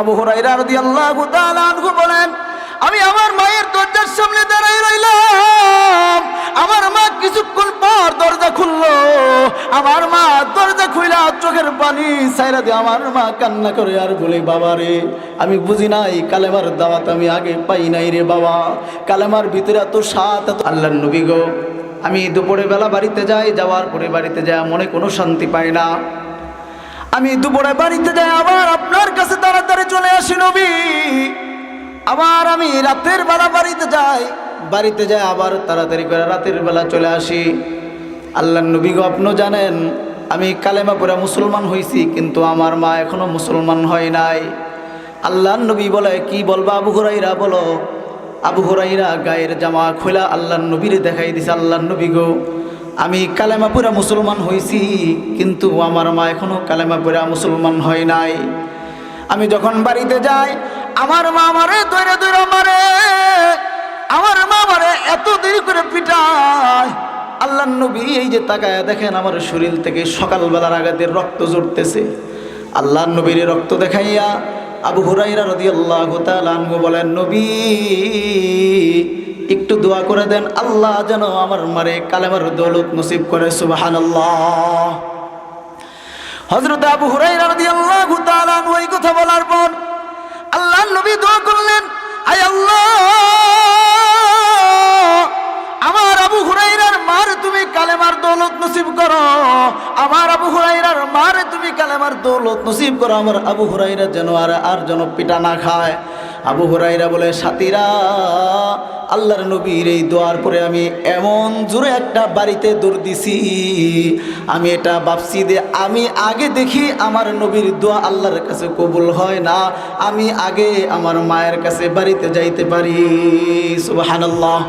আবু হুরাইরা রাদিয়াল্লাহু তাআলা বলেন, আমি আমার মায়ের দরজার সামনে দাঁড়াই রইলাম। আমার মা কিছুক্ষণ পর দরজা খুললো। আমার মা দরজা খুইলা চোখের পানি সাইরা দিয়ে আমার মা কান্না করে আর বলে, বাবা রে, আমি বুঝি নাই কালেমার দাওয়াত আমি আগে পাই নাই রে বাবা। কালেমার ভিতরে এত সাত এত আল্লাহ নবী গো। আমি দুপুরে বেলা বাড়িতে যাই, যাওয়ার পরে বাড়িতে যাই, মনে কোনো শান্তি পাই না। আমি দুপুরে বাড়িতে যাই, আবার আপনার কাছে তাড়াতাড়ি চলে আসি নবী। আবার আমি রাতের বেলা বাড়িতে যাই বাড়িতে যাই, আবার তাড়াতাড়ি করে রাতের বেলা চলে আসি। আল্লাহ নবী গো আপনি জানেন, আমি কালেমা পরে মুসলমান হয়েছি কিন্তু আমার মা এখনও মুসলমান হয় নাই। আল্লাহ নবী বলে, কি বলবা আবু হুরাইরা বলো। আবু হুরাইরা গায়ের জামা খোলা আল্লাহ নবীর দেখাই দিছে, আল্লাহ নবী গো। আমি কালেমা পুরা মুসলমান হয়েছি, কিন্তু আমার মা এখনও কালেমা পুরা মুসলমান হয় নাই। আমি যখন বাড়িতে যাই, আমার মা মারে দৈরে দৈরে মারে, আমার মা মারে এত দেরি করে পিটায়। আল্লাহ নবী এই যে তাকায় দেখেন, আমার শরীর থেকে সকালবেলার আগাদের রক্ত জড়তেছে আল্লাহ নবীর রক্ত দেখাইয়া আবু হুরাইরা রাদিয়াল্লাহু তাআলা আনহু বলেন, নবী একটু দোয়া করে দেন, আল্লাহ যেন আমার মারে কালেমার দৌলত নসিব করে, সুবহানাল্লাহ। হযরত আবু হুরাইরা রাদিয়াল্লাহু তাআলা আনহু এই কথা বলার পর আল্লাহ নবী দোয়া করলেন, আয় আল্লাহ, আমার আবু হুরাইরার মার তুমি কালেমার দৌলত নসিব করো, আমার আবু হুরাইরার মার তুমি কালেমার দৌলত নসিব করো। আমার আবু হুরাইরা যেন আর আর যেন পিটা না খায়। আবু হুরাইরা বলে, সাথীরা, আল্লাহর নবীর এই দোয়ার পরে আমি এমন জোরে একটা বাড়িতে দৌড় দিছি। আমি এটা ভাবছি যে আমি আগে দেখি আমার নবীর দোয়া আল্লাহর কাছে কবুল হয় না। আমি আগে আমার মায়ের কাছে বাড়িতে যাইতে পারি। সুবহানাল্লাহ।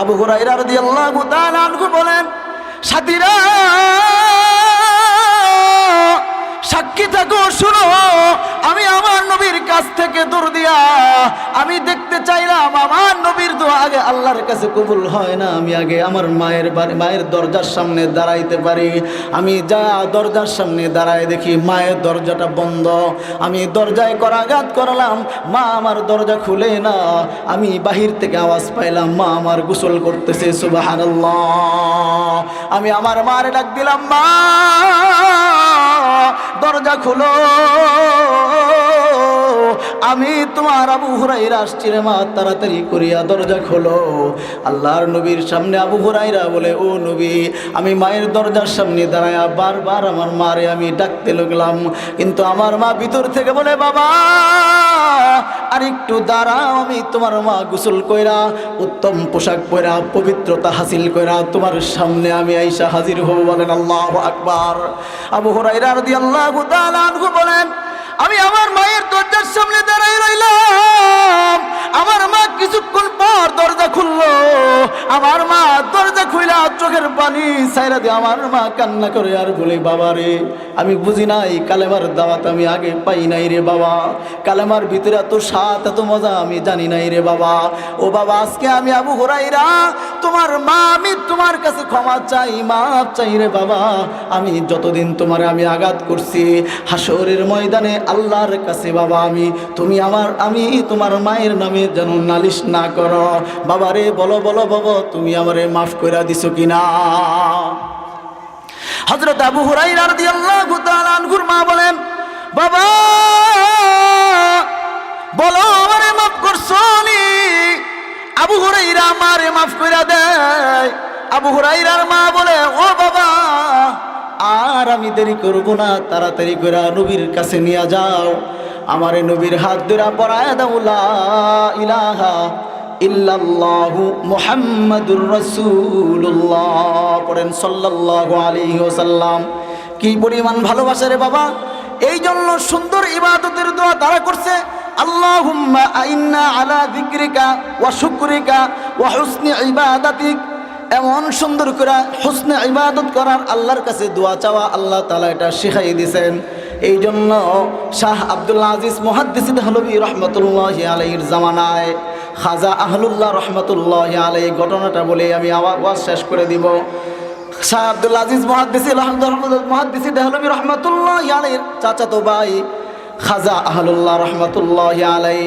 আবু হুরাইরা রাদিয়াল্লাহু তাআলা বলেন, সাথীরা সাক্ষী থাকো, শুনো। আমি আমার নবীর কাছ থেকে দূর দিয়া, আমি দেখতে চাইলাম, আমার নবীর দোয়া আগে আল্লাহর কাছে কবুল হয় না। আমি আগে আমার মায়ের বাড়ি, মায়ের দরজার সামনে দাঁড়াইতে পারি। আমি যা দরজার সামনে দাঁড়ায় দেখি, মায়ের দরজাটা বন্ধ। আমি দরজায় করাঘাত করলাম, মা আমার দরজা খুলে না। আমি বাহির থেকে আওয়াজ পাইলাম, মা আমার গোসল করতেছে, সুবহানাল্লাহ। আমি আমার মারে ডাক দিলাম, মা। দরজা খুলো। আমি তোমার আবু হুরাইরা আসছি রে মা, তাড়াতাড়ি করিয়া দরজা খোলো। আল্লাহর নবীর সামনে আবু হুরাইরা বলে, ও নবী, আমি মায়ের দরজার সামনে দাঁড়ায়া বারবার আমার মারে আমি ডাকতে লাগলাম। কিন্তু আমার মা ভিতর থেকে বলে, বাবা আর একটু দাঁড়াও, আমি তোমার মা গোসল কইরা, উত্তম পোশাক পরা পবিত্রতা হাসিল কইরা তোমার সামনে আমি আইসা হাজির হব বলেন আল্লাহ আকবার। আবু হুরাইরা রাদিয়াল্লাহু বলেন আমি আমার মায়ের দরজার সামনে দাঁড়াই রইলাম। আমার মা কিছুক্ষণ পর দরজা খুললো। আমার মা দরজা খুইলা চোখের পানি সাইরা দিয়ে আমার মা কান্না করে, আর বলে, বাবা রে, আমি বুঝি নাই, কালেমার দাওয়াত আমি আগে পাই নাই রে বাবা। কালেমার ভিতরে এত স্বাদ, এত মজা আমি জানি নাই রে বাবা। ও বাবা, আজকে আমি আবু হুরাইরা, তোমার মা, আমি তোমার কাছে ক্ষমা চাই মাপ চাই রে বাবা। আমি যতদিন তোমার আমি আঘাত করছি হাসরের ময়দানে আল্লাহর কাছে বাবা, আমি, তুমি আমার, আমি তোমার মায়ের নামে যেন নালিশ না করো। বাবা রে, বলো বলো, বাবা তুমি আমারে মাফ করে দিছো কিনা? হজরত আবু রাদিয়াল্লাহু তাআলা আনহুর মা বলেন, বাবা, বলো আমারে মাফ করছ আবু হুরাইরা আমারে মাফ করে দেয়। আবু হুরাইরার মা বলে, ও বাবা, আর আমি দেরি করব না, তাড়াতাড়ি করে নবীর কাছে নিয়ে যাও। আমারে নবীর হাত ধরা পড়ায় দাও, লা ইলাহা ইল্লাল্লাহু কি পরিমাণ ভালোবাসা রে বাবা? এই জন্য সুন্দর ইবাদতের দোয়া তারা করছে। আইন্না আলা ওয়া এমন সুন্দর করে হুসনে ইবাদত করার আল্লাহর কাছে দোয়া চাওয়া আল্লাহ তালা এটা শিখাই দিয়েছেন এই জন্য শাহ আব্দুল্লাহ আজিজ মহাদ্দিসিন হলবি রহমতুল্লাহ আলাইহির জামানায় খাজা আহলুল্লাহ রহমতুল্লাহ আলাই, ঘটনাটা বলে আমি আওয়াজ শেষ করে দিব। শাহ আব্দুল আজিজ মহাদ্দিসি মহাদ্দিসি দেহলবি রহমতুল্লাহ আলাইহির চাচাতো ভাই খাজা আহলুল্লাহ রহমতুল্লাহ আলাই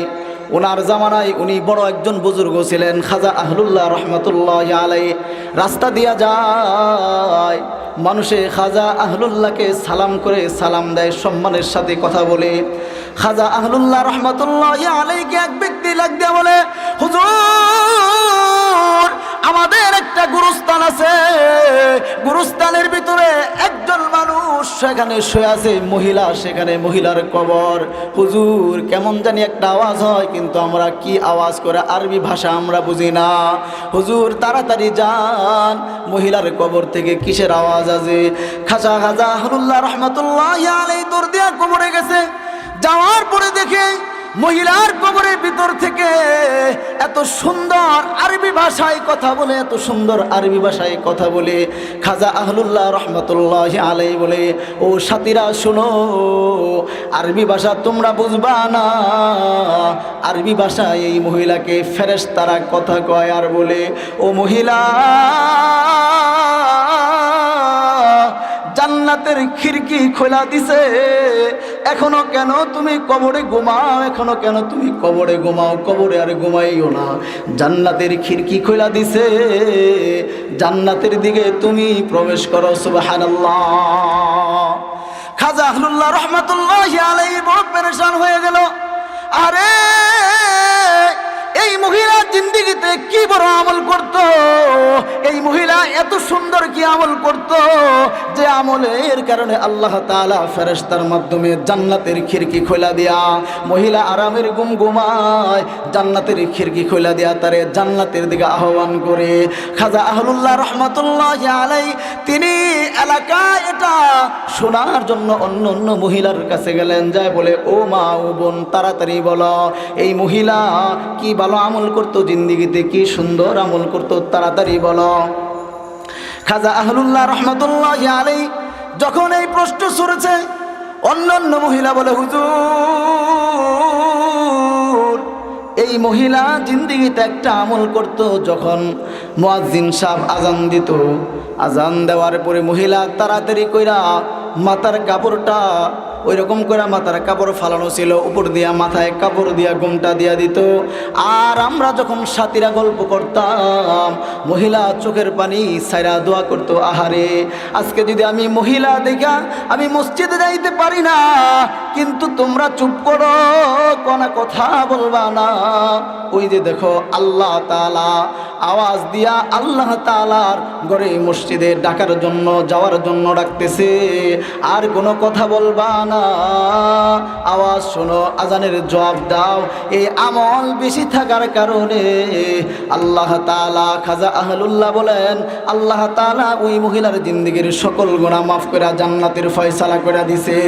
ওনার জামানায় উনি বড় একজন বুজুর্গ ছিলেন, খাজা আহলুল্লাহ রহমতুল্লাহ আলাই। রাস্তা দিয়া যায়, মানুষে খাজা আহলুল্লাহকে সালাম করে সালাম দেয়, সম্মানের সাথে কথা বলে। খাজা আহলুল্লাহ রহমতুল্লাহ আলাইকে এক ব্যক্তি লাগ দিয়া বলে, হুজুর, আমাদের একটা গুরুস্থান আছে। গুরুস্থানের ভিতরে একজন মানুষ, সেখানে শুয়ে আছে, মহিলা, সেখানে মহিলার কবর। হুজুর, কেমন জানি একটা আওয়াজ হয়, কিন্তু আমরা কি আওয়াজ করে আরবি ভাষা আমরা বুঝি না। হুজুর, তাড়াতাড়ি যান, মহিলার কবর থেকে কিসের আওয়াজ আছে? খাজা খাজা হরুল্লাহ রহমতুল্লাহ আলাই তোর দেয়া কবরে গেছে। যাওয়ার পরে দেখে মহিলার কবরের ভিতর থেকে এত সুন্দর আরবি ভাষায় কথা বলে, এত সুন্দর আরবি ভাষায় কথা বলে, খাজা আহলুল্লাহ রহমতুল্লাহ আলাই বলে, ও সাথীরা, শোনো, আরবি ভাষা তোমরা বুঝবা না। আরবি ভাষায় এই মহিলাকে ফেরেস তারা কথা কয় আর বলে, ও মহিলা জান্নাতের খিড়কি খোলা দিছে। এখনও কেন তুমি কবরে ঘুমাও? এখনও কেন তুমি কবরে ঘুমাও? কবরে আর ঘুমাইও না। জান্নাতের খিড়কি খোলা দিছে। জান্নাতের দিকে তুমি প্রবেশ করো, সুবহানাল্লাহ। খাজা আহলুল্লাহ রহমতুল্লাহ আলাই বড় পেরেশান হয়ে গেল। আরে, এই মহিলা জিন্দিগিতে কি বড় আমল করত? এই মহিলা এত সুন্দর কি আমল করত? যে আমলের কারণে আল্লাহ তাআলা ফেরেশতার মাধ্যমে জান্নাতের খিড়কি খোলা দিয়া। মহিলা আরামের গুম গুমায় জান্নাতের খিড়কি খোলা দিয়া তারে জান্নাতের দিকে আহ্বান করে। খাজা আহলুল্লাহ রহমতুল্লাহ আলাই তিনি এলাকায় এটা শোনার জন্য অন্য অন্য মহিলার কাছে গেলেন, যায় বলে, ও মা ও বোন, তাড়াতাড়ি বলো, এই মহিলা কি ভালো আমল করতো? জিন্দিগিতে কি সুন্দর আমল করতো তাড়াতাড়ি বলো। খাজা আহলুল্লাহ রহমতুল্লাহ আলাই যখন এই প্রশ্ন শুনেছে অন্য মহিলা বলে, হুজুর, এই মহিলা জিন্দিগিতে একটা আমল করত যখন মুয়াজ্জিন সাহেব আজান দিত। আজান দেওয়ার পরে মহিলা তাড়াতাড়ি কইরা মাথার কাপড়টা ওই রকম করে মাথার কাপড় ফালানো ছিল, উপর দিয়া মাথায় কাপড় দিয়া ঘুমটা দিয়া দিত। আর আমরা যখন সাথীরা গল্প করতাম, মহিলা চোখের পানি সাইরা দোয়া করতো, আহারে, আজকে যদি আমি মহিলা দেখা, আমি মসজিদে যাইতে পারি না। কিন্তু তোমরা চুপ করো, কোনা কথা বলবা না। ওই যে দেখো, আল্লাহ তালা আওয়াজ দিয়া আল্লাহ তালার গড়ে মসজিদে ডাকার জন্য, যাওয়ার জন্য ডাকতেছে। আর কোনো কথা বলবা না। আওয়াজ শোনো, আজানের জবাব দাও। এই আমল বেশি থাকার কারণে আল্লাহ তালা খাজা আহলুল্লাহ বলেন, আল্লাহ তালা ওই মহিলার জিন্দিগির সকল গোনা মাফ করে জান্নাতের ফয়সালা করে দিছে।